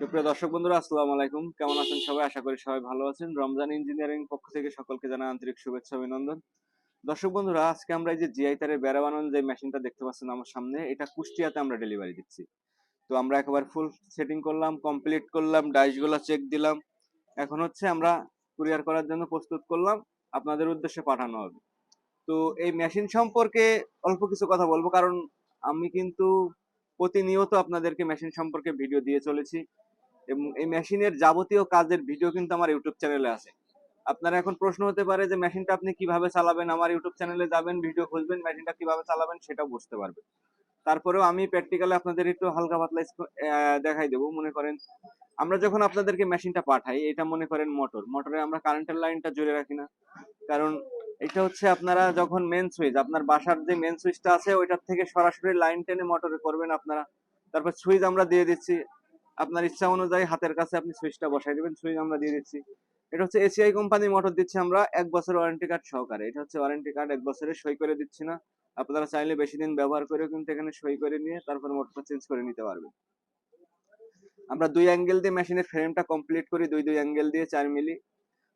সুপ্রিয় দর্শক বন্ধুরা, আসসালামু আলাইকুম। কেমন আছেন সবাই? আশা করি সবাই ভালো আছেন। রমজান ইঞ্জিনিয়ারিং পক্ষ থেকে সকলকে জানাই আন্তরিক শুভেচ্ছা অভিনন্দন। দর্শক বন্ধুরা, আজকে আমরা এই যে জিআই তারের বেড়া বানানোর যে মেশিনটা দেখতে পাচ্ছেন আমার সামনে, এটা কুষ্টিয়াতে আমরা ডেলিভারি দিচ্ছি। তো আমরা একেবারে ফুল সেটিং করলাম কমপ্লিট করলাম ডাইসগুলো চেক দিলাম। এখন হচ্ছে আমরা কুরিয়ার করার জন্য প্রস্তুত করলাম, আপনাদের উদ্দেশ্যে পাঠানো হবে। তো এই মেশিন সম্পর্কে অল্প কিছু কথা বলব, কারণ আমি কিন্তু প্রতিনিয়ত আপনাদেরকে মেশিন সম্পর্কে ভিডিও দিয়ে চলেছি এবং এই মেশিনের যাবতীয় কাজের ভিডিও কিন্তু আমার ইউটিউব চ্যানেলে আছে। আপনারা এখন প্রশ্ন হতে পারে যে মেশিনটা আপনি কীভাবে চালাবেন? আমার ইউটিউব চ্যানেলে যাবেন ভিডিও খুঁজবেন মেশিনটা কীভাবে চালাবেন সেটাও বুঝতে পারবেন তারপরেও আমি প্র্যাকটিক্যালি আপনাদের একটু হালকা পাতলা দেখাই দেবো, মনে করেন আমরা যখন আপনাদেরকে মেশিনটা পাঠাই, এটা মনে করেন মোটর মোটরে আমরা কারেন্টের লাইনটা জুড়ে রাখি না। কারণ এটা হচ্ছে আপনারা যখন মেন সুইচ আপনার বাসার যে মেন সুইচটা আছে, ওইটার থেকে সরাসরি লাইন টেনে মোটরে করবেন আপনারা। তারপর সুইচ আমরা দিয়ে দিচ্ছি। আপনার ইচ্ছা অনুযায়ী হাতের কাছে আপনি সুইচটা বসাই দিবেন সুইচ আমরা দিয়ে দিচ্ছি। এটা হচ্ছে এসিআই কোম্পানি মোটর দিচ্ছি আমরা এক বছর ওয়ারেন্টি কার্ড সহকারে। এটা হচ্ছে ওয়ারেন্টি কার্ড এক বছরে সই করে দিচ্ছি না। আপনারা চাইলে বেশি দিন ব্যবহার করেও কিন্তু এখানে সই করে নিয়ে তারপর মোটরটা চেঞ্জ করে নিতে পারবেন। আমরা দুই অ্যাঙ্গেল দিয়ে মেশিনের ফ্রেমটা কমপ্লিট করি, দুই দুই অ্যাঙ্গেল দিয়ে চার মিলি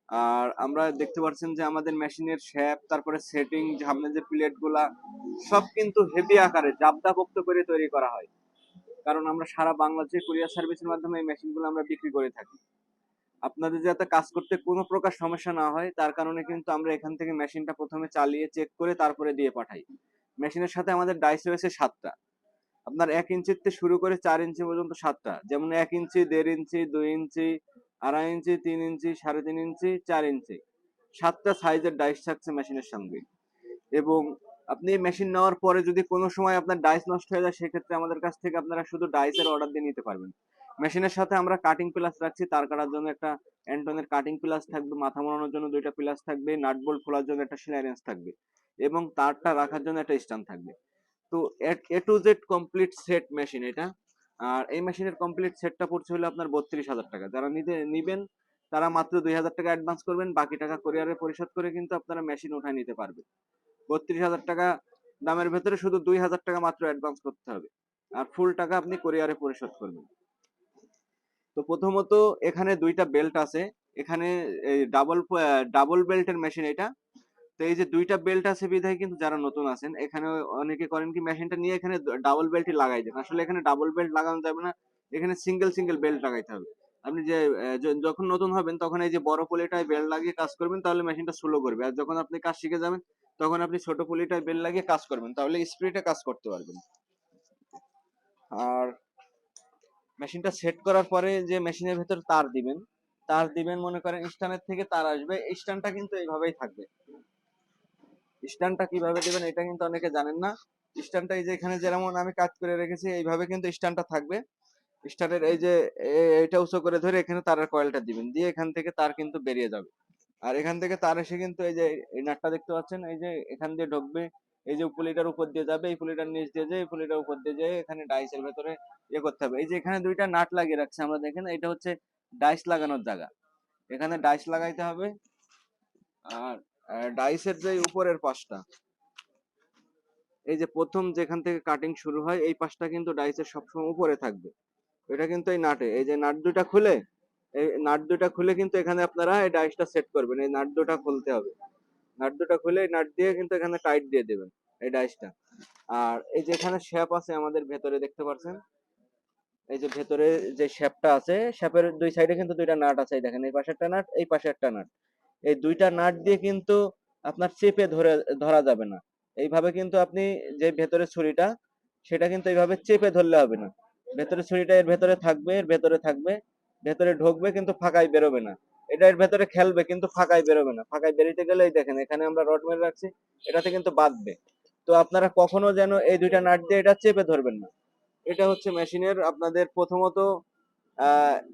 আর আমরা দেখতে পাচ্ছেন যে আমাদের মেশিনের শেপ তারপরে সেটিং সামনে যে প্লেটগুলা, সব কিন্তু হেভি আকারে জাবদাপোক্ত করে তৈরি করা হয়। কারণ আমরা সারা বাংলাদেশে কুরিয়ার সার্ভিসের মাধ্যমে এই মেশিনগুলো আমরা বিক্রি করে থাকি। আপনাদের যাতে কাজ করতে কোনো প্রকার সমস্যা না হয়, তার কারণে কিন্তু আমরা এখান থেকে মেশিনটা প্রথমে চালিয়ে চেক করে তারপরে দিয়ে পাঠাই। মেশিনের সাথে আমাদের ডাইস রয়েছে সাতটা। আপনার এক ইঞ্চির থেকে শুরু করে চার ইঞ্চি পর্যন্ত সাতটা। যেমন এক ইঞ্চি, দেড় ইঞ্চি, দুই ইঞ্চি আড়াই ইঞ্চি, তিন ইঞ্চি, সাড়ে তিন ইঞ্চি, চার ইঞ্চি। সাতটা সাইজের ডাইস থাকছে মেশিনের সঙ্গে। এবং আপনি মেশিন নেওয়ার পরে যদি কোনো সময় আপনার ডাইস নষ্ট হয়ে যায়, সেক্ষেত্রে আমাদের কাছ থেকে আপনারা শুধু ডাইসের অর্ডার দিয়ে নিতে পারবেন। মেশিনের সাথে আমরা কাটিং প্লাস রাখছি, তার কাটার জন্য একটা অ্যান্টনের কাটিং প্লাস থাকবে, মাথা মোড়ানোর জন্য দুইটা প্লাস থাকবে নাট বোল্ট খোলার জন্য একটা সেলাই রেঞ্জ থাকবে, এবং তারটা রাখার জন্য একটা স্ট্যান্ড থাকবে। তো A to Z complete set machine এটা। আর এই মেশিনের কমপ্লিট সেটটা পড়ছে হলো আপনার বত্রিশ হাজার টাকা। যারা নিতে, নিবেন, তারা মাত্র দুই হাজার টাকা অ্যাডভান্স করবেন, বাকি টাকা কোরিয়ারে পরিশোধ করে কিন্তু আপনারা মেশিন উঠায় নিতে পারবেন। বত্রিশ হাজার টাকা দামের ভেতরে শুধু দুই হাজার টাকা মাত্র অ্যাডভান্স করতে হবে। আর ফুল টাকা আপনি কোরিয়ারে পরিশোধ করবেন। তো প্রথমত এখানে দুইটা বেল্ট আছে। এখানে ডাবল ডাবল বেল্টের মেশিন এটা। তো এই যে দুইটা বেল্ট আছে বিধায় কিন্তু যারা নতুন আছেন, এখানে অনেকে করেন কি মেশিনটা নিয়ে এখানে ডাবল বেল্টই লাগাই দেন। আসলে এখানে ডাবল বেল্ট লাগানো যাবে না, এখানে সিঙ্গেল সিঙ্গেল বেল্ট লাগাইতে হবে। আপনি যে যখন নতুন হবেন, তখন এই যে বড় পুলিটায় বেল্ট লাগিয়ে কাজ করবেন, তাহলে মেশিনটা স্লো করবে। আর যখন আপনি কাজ শিখে যাবেন, তখন আপনি ছোট পুলিটায় বেল্ট লাগিয়ে কাজ করবেন, তাহলে স্পিডে কাজ করতে পারবেন। আর মেশিনটা সেট করার পরে যে মেশিনের ভেতর তার দিবেন তার দিবেন মনে করেন স্ট্যান্ডের থেকে তার আসবে স্ট্যান্ডটা কিন্তু এইভাবেই থাকবে। স্ট্যান্ডটা কীভাবে দিবেন এটা কিন্তু অনেকে জানেন না। স্ট্যান্ডটা এই যে এখানে যেমন আমি কাজ করে রেখেছি, এইভাবে কিন্তু স্ট্যান্ডটা থাকবে। স্ট্যান্ডের এই যে এটা উঁচু করে ধরে এখানে তারের কয়েলটা দিবেন। দিয়ে এখান থেকে তার কিন্তু বেরিয়ে যাবে। আর এখান থেকে তার এসে কিন্তু এই যে এই নাটটা দেখতে পাচ্ছেন, এই যে এখান দিয়ে ঢুকবে, এই যে পুলিটার উপর দিয়ে যাবে, এই পুলিটার নিচ দিয়ে যায়, এই পুলিটার উপর দিয়ে যায় এখানে ডাইসের ভেতরে ইয়ে করতে হবে। এই যে এখানে দুইটা নাট লাগিয়ে রাখছে আমরা দেখেন, এটা হচ্ছে ডাইস লাগানোর জায়গা। এখানে ডাইস লাগাইতে হবে। আর ডাইসের যে উপরের পাশটা, এই যে প্রথম যেখান থেকে কাটিং শুরু হয়, এই পাশটা কিন্তু ডাইসের সবসময় উপরে থাকবে। এটা কিন্তু এই নাটে, এই যে নাট দুটা খুলে, এই নাট দুটা খুলে কিন্তু এখানে আপনারা এই ডাইসটা সেট করবেন, এই নাট দুটা খুলতে হবে। নাট দুটা খুলে এই নাট দিয়ে কিন্তু এখানে টাইট দিয়ে দেবেন, এই ডাইসটা আর এই যে এখানে শেপ আছে আমাদের ভেতরে, দেখতে পাচ্ছেন? এই যে ভেতরে যে শেপটা আছে শেপের দুই সাইডে কিন্তু দুইটা নাট আছে দেখেন, এই পাশে একটা নাট, এই পাশে একটা নাট। এই দুইটা নাট দিয়ে কিন্তু আপনার চেপে ধরে, ধরা যাবে না। এইভাবে কিন্তু আপনি যে ভেতরে ছুরিটা, সেটা কিন্তু এইভাবে চেপে ধরলে হবে না। ভেতরে ছুরিটা এর ভেতরে থাকবে, এর ভেতরে থাকবে, ভেতরে ঢুকবে কিন্তু ফাঁকায় বেরোবে না। এটা এর ভেতরে খেলবে কিন্তু ফাঁকায় বেরোবে না। ফাঁকায় বেরিতে গেলে এই দেখেন, এখানে আমরা রড মেরে রাখছি, এটাতে কিন্তু বাঁধবে। তো আপনারা কখনো যেন এই দুইটা নাট দিয়ে এটা চেপে ধরবেন না। এটা হচ্ছে মেশিনের আপনাদের প্রথমত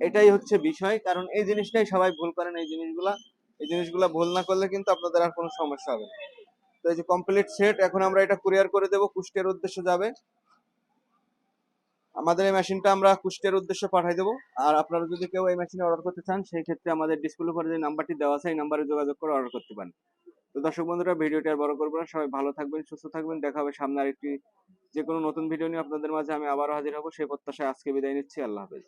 এটাই হচ্ছে বিষয়। কারণ এই জিনিসটাই সবাই ভুল করেন, এই জিনিসগুলা। এই জিনিসগুলা ভুল না করলে কিন্তু আপনাদের আর কোনো সমস্যা হবে না। তো এই যে কমপ্লিট সেট এখন আমরা এটা কুরিয়ার করে দেবো, কুষ্টিয়ার উদ্দেশ্যে যাবে। আমাদের এই মেশিনটা আমরা কুষ্টিয়ার উদ্দেশ্যে পাঠাই দেবো। আর আপনারা যদি কেউ এই মেশিনে অর্ডার করতে চান, সেই ক্ষেত্রে আমাদের ডিসপ্লে উপরে যে নাম্বারটি দেওয়া আছে, এই নাম্বারে যোগাযোগ করে অর্ডার করতে পারেন। তো দর্শক বন্ধুরা, ভিডিওটি আর বড় করব না। সবাই ভালো থাকবেন, সুস্থ থাকবেন। দেখা হবে সামনে আরেকটি যে কোনো নতুন ভিডিও নিয়ে আপনাদের মাঝে। আমি আবারও হাজির হব। সেই প্রত্যাশায় আজকে বিদায় নিচ্ছি। আল্লাহ হাফেজ।